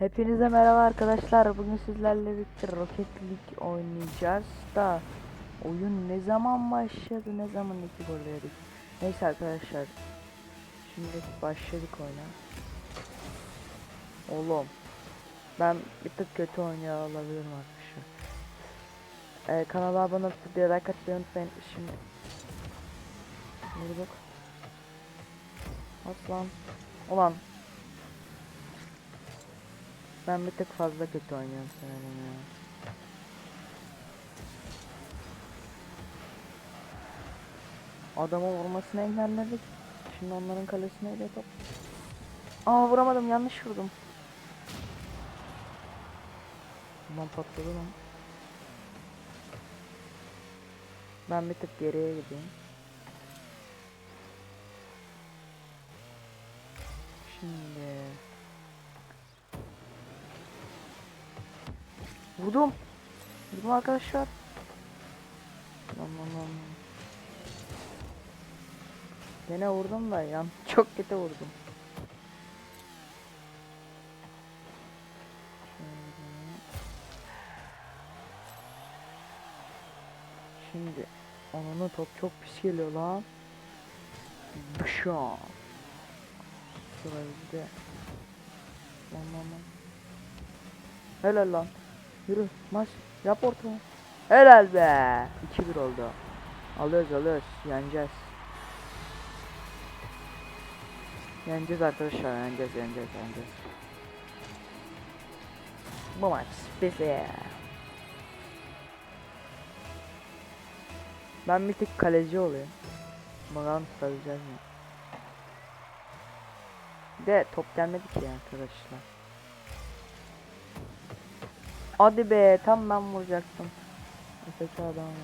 Hepinize merhaba arkadaşlar. Bugün sizlerle birlikte Rocket League oynayacağız da oyun ne zaman başladı, ne zaman iki gol yedik. Neyse arkadaşlar. Şimdi başladık oyuna. Oğlum. Ben bir tık kötü oynuyor olabilirim arkadaşlar. Ee, kanala abone olup videoya like atmayı unutmayın. Şimdi Vurduk. Aslan. Ulan ben bir tık fazla kötü oynuyorum sanırım ya. Adamın vurmasını engelledik. Şimdi onların kalesine de top. Aa vuramadım yanlış vurdum. Ulan patladı lan. Ben bir tık geriye gideyim. Şimdi Vurdum. Vurdum arkadaşlar. Lan lan lan. Gene vurdum da yan çok kötü vurdum. Şimdi onun top çok pis geliyor lan. Bışa. Sıra bizde. Lan lan lan. Helal lan. Yürü maç yap ortamı. Helal be. 2-1 oldu. Alıyoruz alıyoruz. Yeneceğiz. Yeneceğiz arkadaşlar. Yeneceğiz yeneceğiz yeneceğiz. Bu maç bize. Ben bir tek kaleci olayım. Bakalım tutabileceğiz mi? De top gelmedi ki arkadaşlar. Hadi be tam ben vuracaktım. Öteki adam var.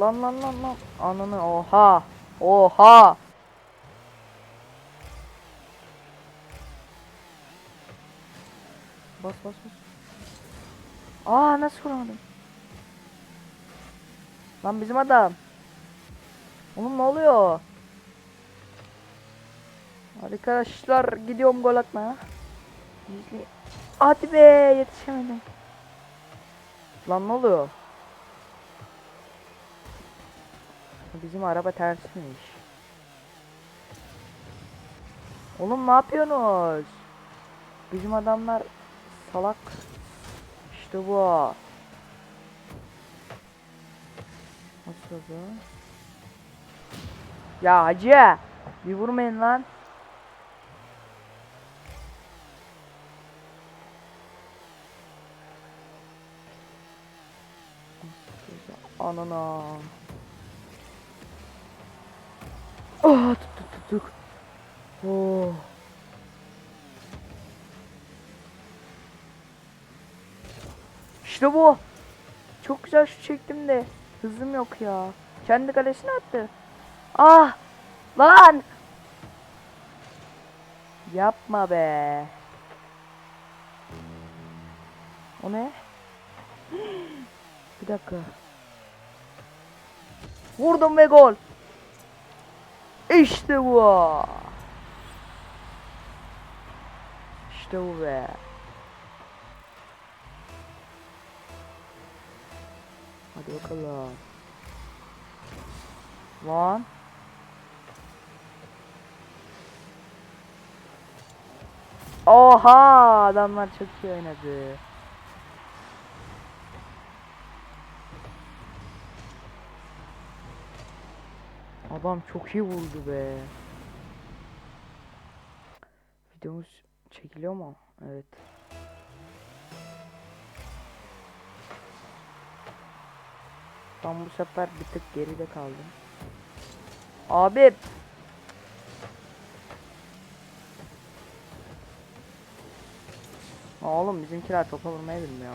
Lan lan lan lan. Ananı oha. Oha. Bas bas bas. Aa nasıl vuramadım? Lan bizim adam. Oğlum ne oluyor? Arkadaşlar gidiyorum gol atmaya. Gizli. Hadi be yetişemedim. Lan ne oluyor? Bizim araba tersmiş. Oğlum ne yapıyorsunuz? Bizim adamlar salak. İşte bu. Nasıl bu? Ya hacı. Bir vurmayın lan. Anana. Oh tuttuk tuttuk. Oh. İşte bu. Çok güzel şu çektim de hızım yok ya. Kendi kalesine attı. Ah! Lan! Yapma be. O ne? Bir dakika. Vurdum ve gol. İşte bu. İşte bu be. Hadi bakalım. Lan. Oha adamlar çok iyi oynadı. Adam çok iyi vurdu be. Videomuz çekiliyor mu? Evet. Ben bu sefer bir tık geride kaldım. Abi. Oğlum bizimkiler topa vurmayı bilmiyor.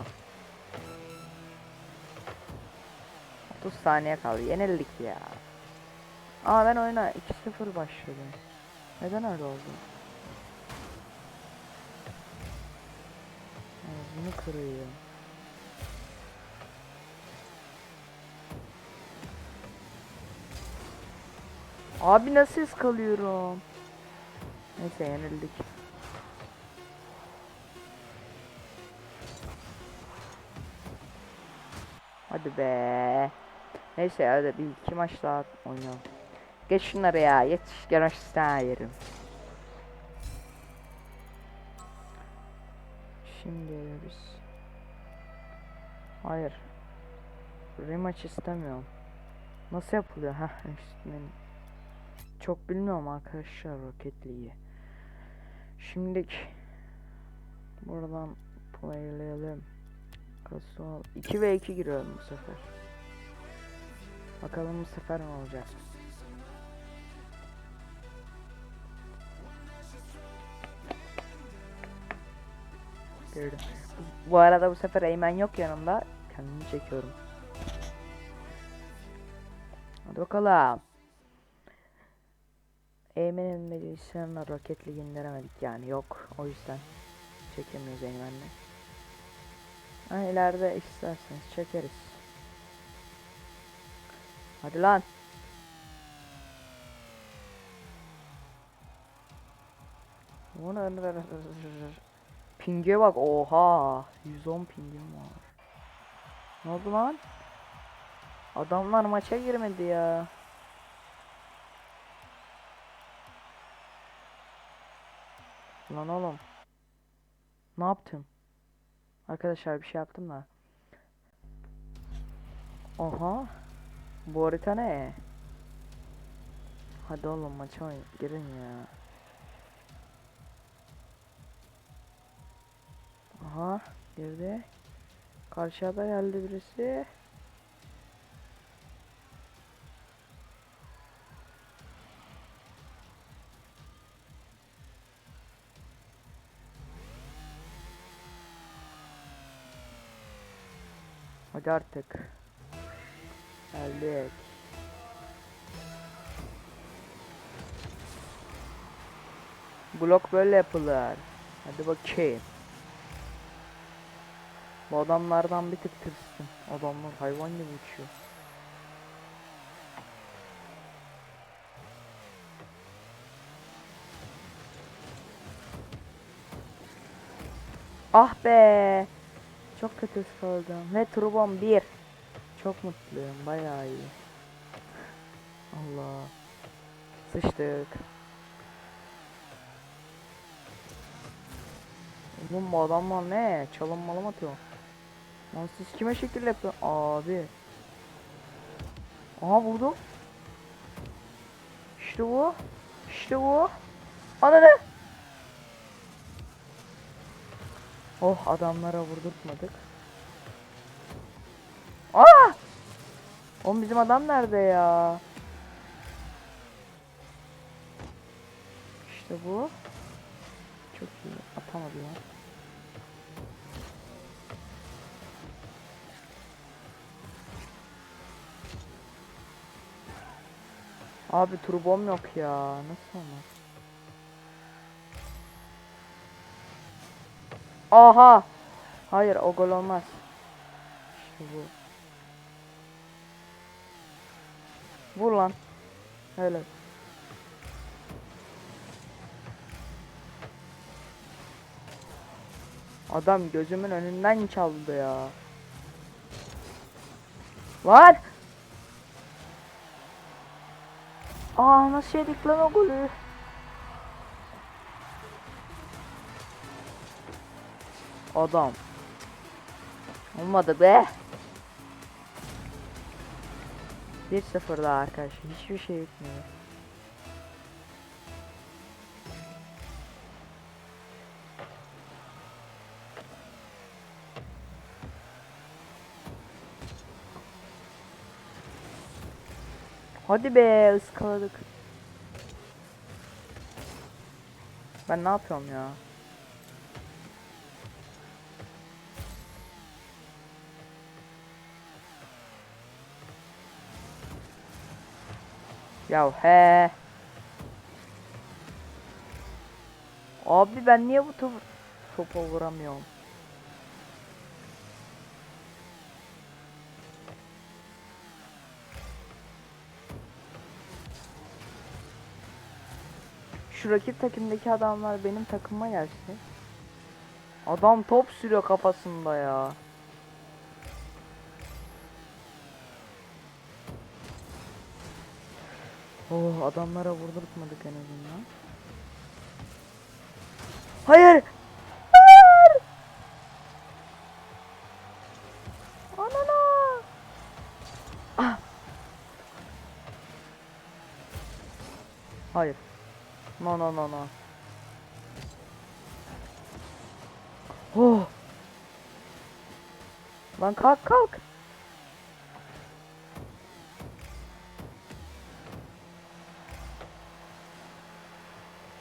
30 saniye kaldı. Yenildik ya. Aa ben oyuna 2-0 başladım. Neden öyle oldu? Ağzını kırıyor. Abi nasıl ıskalıyorum? Neyse yenildik. Hadi be. Neyse hadi bir iki maç daha oynayalım. Geç şunları ya. Yetiş gel yerim. Şimdi biz Hayır. Rematch istemiyorum. Nasıl yapılıyor? Ha benim- Çok bilmiyorum arkadaşlar Rocket League'i. Şimdilik buradan playleyelim. Kasual 2 ve 2 giriyorum bu sefer. Bakalım bu sefer ne olacak. Girdim. Bu arada bu sefer Eymen yok yanımda. Kendimi çekiyorum. Hadi bakalım. Eymen'in bilgisayarına Rocket League indiremedik yani yok. O yüzden çekemiyoruz Eymen'le. Ha ileride isterseniz çekeriz. Hadi lan. Pinge bak oha 110 pingim var. Ne oldu lan? Adamlar maça girmedi ya. Lan oğlum. Ne yaptım? Arkadaşlar bir şey yaptım da. Oha. Bu harita ne? Hadi oğlum maça girin ya. Aha girdi. Karşıya da geldi birisi. Hadi artık. Geldik. Blok böyle yapılır. Hadi bakayım. Bu adamlardan bir tık tırsın. Adamlar hayvan gibi uçuyor. Ah be. Çok kötü ıskaladım. Ve turbom 1. Çok mutluyum. Bayağı iyi. Allah. Sıçtık. Oğlum bu adamlar ne? Çalım malım atıyor. Lan siz kime şekil yapıyor? Abi. Aha vurdum. İşte bu. İşte bu. Ana ne? Oh adamlara vurdurtmadık. Aa! Oğlum bizim adam nerede ya? İşte bu. Çok iyi. Atamadı ya. Abi turbom yok ya. Nasıl olmaz? Aha! Hayır o gol olmaz. İşte bu. Vur lan. Öyle. Adam gözümün önünden çaldı ya. Var. Aa nasıl yedik lan o golü? Adam. Olmadı be. 1-0 daha arkadaşlar. Hiçbir şey bitmiyor. Hadi be ıskaladık. Ben ne yapıyorum ya? Ya he. Abi ben niye bu topu topa vuramıyorum? Şu rakip takımdaki adamlar benim takıma gelsin. Adam top sürüyor kafasında ya. Oh adamlara vurdurtmadık en azından. Hayır! Hayır! Anana! Ah! Hayır. No no no no. Oh. Lan kalk kalk.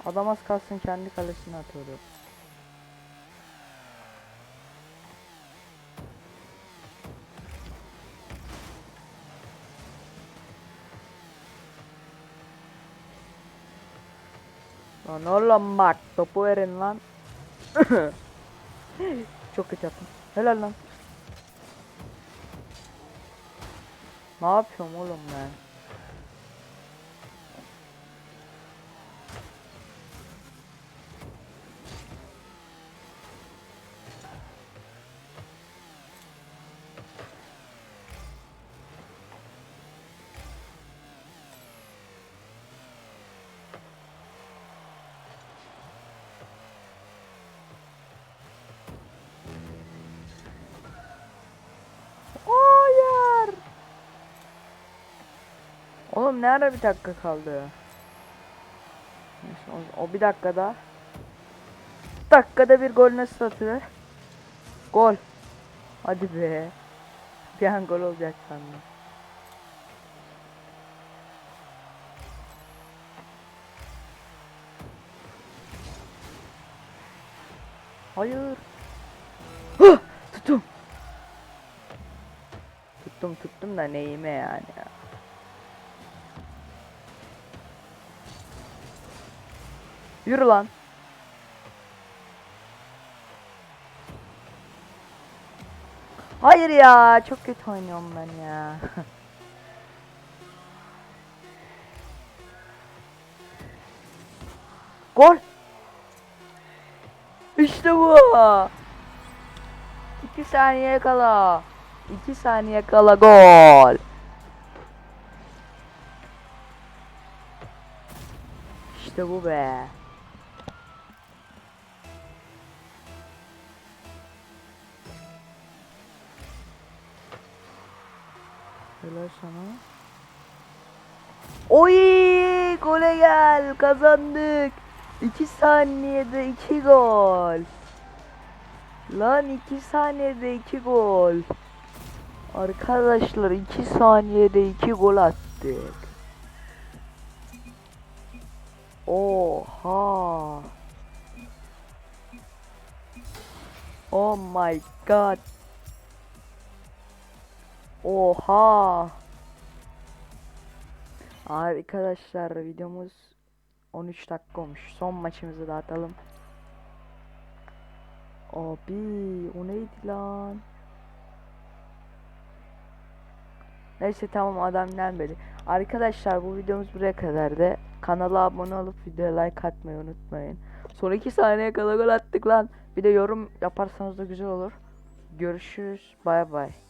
Adam az kalsın kendi kalesine atıyordu. Lan oğlum bak topu verin lan. Çok kötü yaptım. Helal lan. Ne yapıyorum oğlum ben? Oğlum ne ara bir dakika kaldı? Neyse, o, bir dakikada. Dakikada bir gol nasıl atılır? Gol. Hadi be. Bir an gol olacak sandım. Hayır. Hah! Tuttum. Tuttum tuttum da neyime yani ya. Yürü lan. Hayır ya çok kötü oynuyorum ben ya. Gol. İşte bu. 2 saniye kala. 2 saniye kala gol. İşte bu be. Helal sana. Oy gole gel kazandık. 2 saniyede 2 gol. Lan 2 saniyede 2 gol. Arkadaşlar 2 saniyede 2 gol attık. Oha. Oh my god. Oha. Arkadaşlar videomuz 13 dakika olmuş. Son maçımızı da atalım. Abi o neydi lan? Neyse tamam adam gelmedi. Arkadaşlar bu videomuz buraya kadardı. Kanala abone olup videoya like atmayı unutmayın. Son 2 saniye kala gol attık lan. Bir de yorum yaparsanız da güzel olur. Görüşürüz. Bay bay.